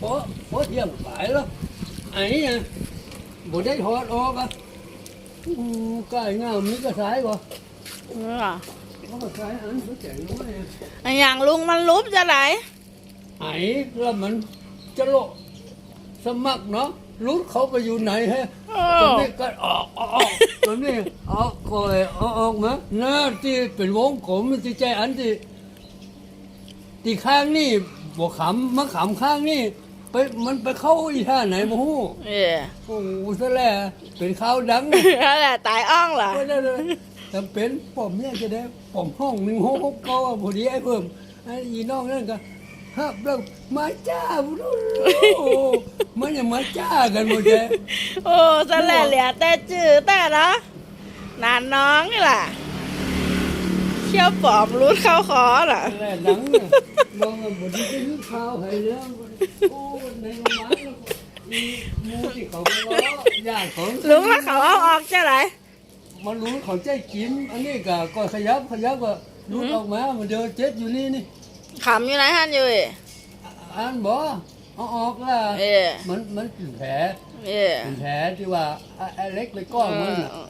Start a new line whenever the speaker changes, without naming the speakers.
พอพอเที่ยงไปแล้วไอ้เนี่ยบ่ได้ถอดออกอะอู้ใกล้งามมีกระสายบ่
นี่ล่ะ
เขากระสายอันเขาแจกน้อยอะ
ไอ้อย่างลุงมันลุบจะไหน
ไอ้แล้วมันจะโลสมัครเนาะรู้เขาไปอยู่ไหนฮะ
โอ้
ตอนนี้ก็ออกออกออกตอนนี้ออกก่อยออกออกมาหน้าที่เป็นวงกลมที่ใจอันที่ที่ข้างนี่ บวขำมะขำข้างนี่ไปมันไปเข้าอีท่าไหนมาฮู้
เออ
โอ้โหซะแล้วเป็นข้าวดัง
นั่นแหละตายอ้องล่ะ
ไม่ได้เลยจำเป็นผมเนี่ยจะได้ผมห้องหนึ่งห้องหกเก้าอะพอดีไอ้เพิ่มไอ้อีน้องนั่นก็ฮับแล้วมาจ้าบุรุโอ้มันยังมาจ้ากันหมดเลย
โอ้สแลเหลียแต่จื้อแต่เนาะนานน้องนี่ล่ะ เขี้ยวปอมรูดเข้าคอล่ะ
แรกหนังเนี่ยลองบนที่เป็นข้าวให้เรื่องโอ้ในโรงพยาบาลแล้วก็มีหมูที่เขามาล้อญาติของ
ลุงแล้วเขาเอาออกจะไหน
มันรู้เขาใจกินอันนี้ก็ก็ขยับขยับก็รุดออกมามันเดินเจ็ดอยู่นี่นี่
ขำอยู่ไหนฮันอยู่เอ้ย
อันบ่เอาออกละ
เออ
มันมันเป็นแผล
เออ
เป็นแผลที่ว่าไอ้ไอ้เล็กไปก้อนมันน่ะ
เออ